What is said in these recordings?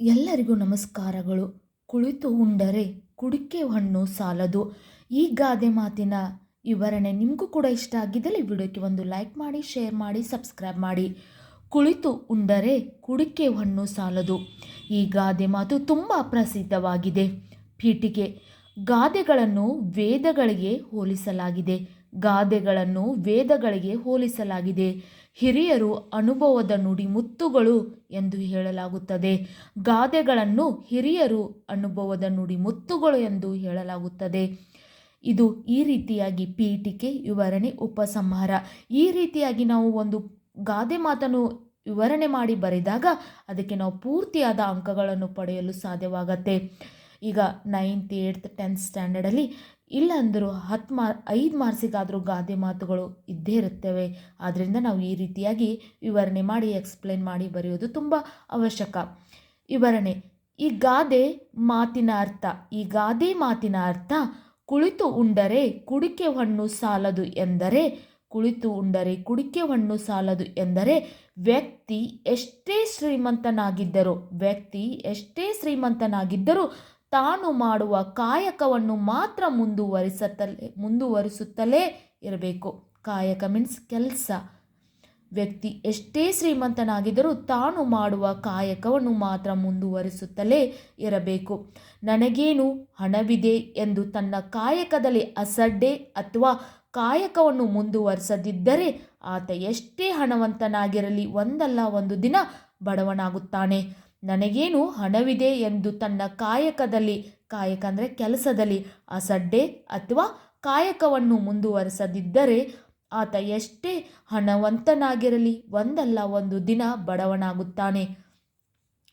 ಎಲ್ಲರಿಗೂ ನಮಸ್ಕಾರಗಳು. ಕುಳಿತು ಉಂಡರೆ ಕುಡಿಕೆ ಹಣ್ಣು ಸಾಲದು. ಈ ಗಾದೆ ಮಾತಿನ ವಿವರಣೆ ನಿಮಗೂ ಕೂಡ ಇಷ್ಟ ಆಗಿದ್ದಲ್ಲಿ ವಿಡಿಯೋಕ್ಕೆ ಒಂದು ಲೈಕ್ ಮಾಡಿ, ಶೇರ್ ಮಾಡಿ, ಸಬ್ಸ್ಕ್ರೈಬ್ ಮಾಡಿ. ಕುಳಿತು ಉಂಡರೆ ಕುಡಿಕೆ ಹಣ್ಣು ಸಾಲದು. ಈ ಗಾದೆ ಮಾತು ತುಂಬ ಪ್ರಸಿದ್ಧವಾಗಿದೆ. ಪೀಠಿಗೆ ಗಾದೆಗಳನ್ನು ವೇದಗಳಿಗೆ ಹೋಲಿಸಲಾಗಿದೆ. ಗಾದೆಗಳನ್ನು ವೇದಗಳಿಗೆ ಹೋಲಿಸಲಾಗಿದೆ. ಹಿರಿಯರು ಅನುಭವದ ನುಡಿ ಮುತ್ತುಗಳು ಎಂದು ಹೇಳಲಾಗುತ್ತದೆ. ಗಾದೆಗಳನ್ನು ಹಿರಿಯರು ಅನುಭವದ ನುಡಿ ಮುತ್ತುಗಳು ಎಂದು ಹೇಳಲಾಗುತ್ತದೆ. ಇದು ಈ ರೀತಿಯಾಗಿ ಪೀಠಿಕೆ, ವಿವರಣೆ, ಉಪಸಂಹಾರ. ಈ ರೀತಿಯಾಗಿ ನಾವು ಒಂದು ಗಾದೆ ಮಾತನ್ನು ವಿವರಣೆ ಮಾಡಿ ಬರೆದಾಗ ಅದಕ್ಕೆ ನಾವು ಪೂರ್ತಿಯಾದ ಅಂಕಗಳನ್ನು ಪಡೆಯಲು ಸಾಧ್ಯವಾಗತ್ತೆ. ಈಗ ನೈನ್ತ್ ಏಯ್ತ್ ಟೆಂತ್ ಸ್ಟ್ಯಾಂಡರ್ಡಲ್ಲಿ ಇಲ್ಲಾಂದರೂ ಹತ್ತು ಮಾ, ಐದು ಮಾರ್ಕ್ಸಿಗಾದರೂ ಗಾದೆ ಮಾತುಗಳು ಇದ್ದೇ ಇರುತ್ತವೆ. ಆದ್ದರಿಂದ ನಾವು ಈ ರೀತಿಯಾಗಿ ವಿವರಣೆ ಮಾಡಿ ಎಕ್ಸ್ಪ್ಲೇನ್ ಮಾಡಿ ಬರೆಯೋದು ತುಂಬ ಅವಶ್ಯಕ. ವಿವರಣೆ, ಈ ಗಾದೆ ಮಾತಿನ ಅರ್ಥ, ಈ ಗಾದೆ ಮಾತಿನ ಅರ್ಥ ಕುಳಿತು ಉಂಡರೆ ಕುಡಿಕೆ ಹಣ್ಣು ಸಾಲದು ಎಂದರೆ, ಕುಳಿತು ಉಂಡರೆ ಕುಡಿಕೆ ಹಣ್ಣು ಸಾಲದು ಎಂದರೆ ವ್ಯಕ್ತಿ ಎಷ್ಟೇ ಶ್ರೀಮಂತನಾಗಿದ್ದರೂ, ವ್ಯಕ್ತಿ ಎಷ್ಟೇ ಶ್ರೀಮಂತನಾಗಿದ್ದರೂ ತಾನು ಮಾಡುವ ಕಾಯಕವನ್ನು ಮಾತ್ರ ಮುಂದುವರಿಸುತ್ತಲೇ ಮುಂದುವರಿಸುತ್ತಲೇ ಇರಬೇಕು. ಕಾಯಕ ಮೀನ್ಸ್ ಕೆಲಸ. ವ್ಯಕ್ತಿ ಎಷ್ಟೇ ಶ್ರೀಮಂತನಾಗಿದ್ದರೂ ತಾನು ಮಾಡುವ ಕಾಯಕವನ್ನು ಮಾತ್ರ ಮುಂದುವರಿಸುತ್ತಲೇ ಇರಬೇಕು. ನನಗೇನು ಹಣವಿದೆ ಎಂದು ತನ್ನ ಕಾಯಕದಲ್ಲಿ ಅಸಡ್ಡೆ ಅಥವಾ ಕಾಯಕವನ್ನು ಮುಂದುವರಿಸದಿದ್ದರೆ ಆತ ಎಷ್ಟೇ ಹಣವಂತನಾಗಿರಲಿ, ಒಂದಲ್ಲ ಒಂದು ದಿನ ಬಡವನಾಗುತ್ತಾನೆ. ನನಗೇನು ಹಣವಿದೆ ಎಂದು ತನ್ನ ಕಾಯಕದಲ್ಲಿ, ಕಾಯಕ ಅಂದರೆ ಕೆಲಸದಲ್ಲಿ ಅಸಡ್ಡೆ ಅಥವಾ ಕಾಯಕವನ್ನು ಮುಂದುವರಿಸದಿದ್ದರೆ ಆತ ಎಷ್ಟೇ ಹಣವಂತನಾಗಿರಲಿ, ಒಂದಲ್ಲ ಒಂದು ದಿನ ಬಡವನಾಗುತ್ತಾನೆ.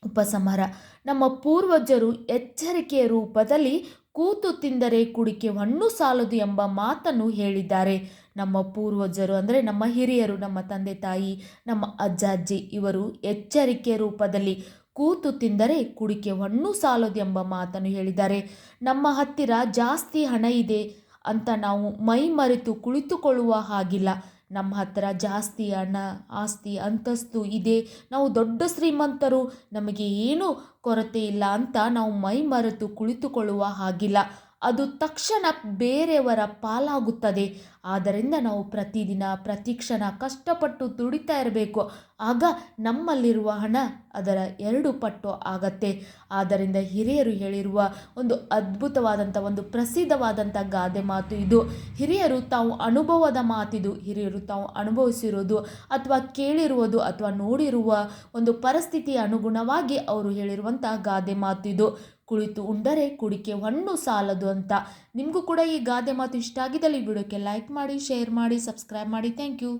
ಉಪಸಂಹಾರ. ನಮ್ಮ ಪೂರ್ವಜರು ಎಚ್ಚರಿಕೆಯ ರೂಪದಲ್ಲಿ ಕೂತು ತಿಂದರೆ ಕುಡಿಕೆ ಹಣ್ಣು ಸಾಲದು ಎಂಬ ಮಾತನ್ನು ಹೇಳಿದ್ದಾರೆ. ನಮ್ಮ ಪೂರ್ವಜರು ಅಂದರೆ ನಮ್ಮ ಹಿರಿಯರು, ನಮ್ಮ ತಂದೆ ತಾಯಿ, ನಮ್ಮ ಅಜ್ಜ, ಅಜ್ಜಿ ಇವರು ಎಚ್ಚರಿಕೆ ರೂಪದಲ್ಲಿ ಕೂತು ತಿಂದರೆ ಕುಡಿಕೆ ಹಣ್ಣು ಸಾಲದು ಎಂಬ ಮಾತನ್ನು ಹೇಳಿದ್ದಾರೆ. ನಮ್ಮ ಹತ್ತಿರ ಜಾಸ್ತಿ ಹಣ ಇದೆ ಅಂತ ನಾವು ಮೈ ಮರೆತು ಕುಳಿತುಕೊಳ್ಳುವ ಹಾಗಿಲ್ಲ. ನಮ್ಮ ಹತ್ತಿರ ಜಾಸ್ತಿ ಹಣ, ಆಸ್ತಿ, ಅಂತಸ್ತು ಇದೆ. ನಾವು ದೊಡ್ಡ ಶ್ರೀಮಂತರು. ನಮಗೆ ಏನೂ ಕೊರತೆ ಇಲ್ಲ ಅಂತ ನಾವು ಮೈ ಮರೆತು ಕುಳಿತುಕೊಳ್ಳುವ ಹಾಗಿಲ್ಲ. ಅದು ತಕ್ಷಣ ಬೇರೆಯವರ ಪಾಲಾಗುತ್ತದೆ. ಆದ್ದರಿಂದ ನಾವು ಪ್ರತಿದಿನ ಪ್ರತಿ ಕ್ಷಣ ಕಷ್ಟಪಟ್ಟು ದುಡಿತಾ ಇರಬೇಕು. ಆಗ ನಮ್ಮಲ್ಲಿರುವ ಹಣ ಅದರ ಎರಡು ಪಟ್ಟು ಆಗತ್ತೆ. ಆದ್ದರಿಂದ ಹಿರಿಯರು ಹೇಳಿರುವ ಒಂದು ಅದ್ಭುತವಾದಂಥ, ಒಂದು ಪ್ರಸಿದ್ಧವಾದಂಥ ಗಾದೆ ಮಾತು ಇದು. ಹಿರಿಯರು ತಾವು ಅನುಭವದ ಮಾತಿದು, ಹಿರಿಯರು ತಾವು ಅನುಭವಿಸಿರೋದು ಅಥವಾ ಕೇಳಿರುವುದು ಅಥವಾ ನೋಡಿರುವ ಒಂದು ಪರಿಸ್ಥಿತಿಯ ಅನುಗುಣವಾಗಿ ಅವರು ಹೇಳಿರುವಂಥ ಗಾದೆ ಮಾತಿದು. ಕುಳಿತು ಉಂಡರೆ ಕುಡಿಕೆ ಹಣ್ಣು ಸಾಲದು ಅಂತ. ನಿಮಗೂ ಕೂಡ ಈ ಗಾದೆ ಮಾತು ಇಷ್ಟ ಆಗಿದ್ದಲ್ಲಿ ವಿಡಿಯೋಕ್ಕೆ ಲೈಕ್ ಮಾಡಿ ಶೇರ್ ಮಾಡಿ ಸಬ್ಸ್ಕ್ರೈಬ್ ಮಾಡಿ. Thank you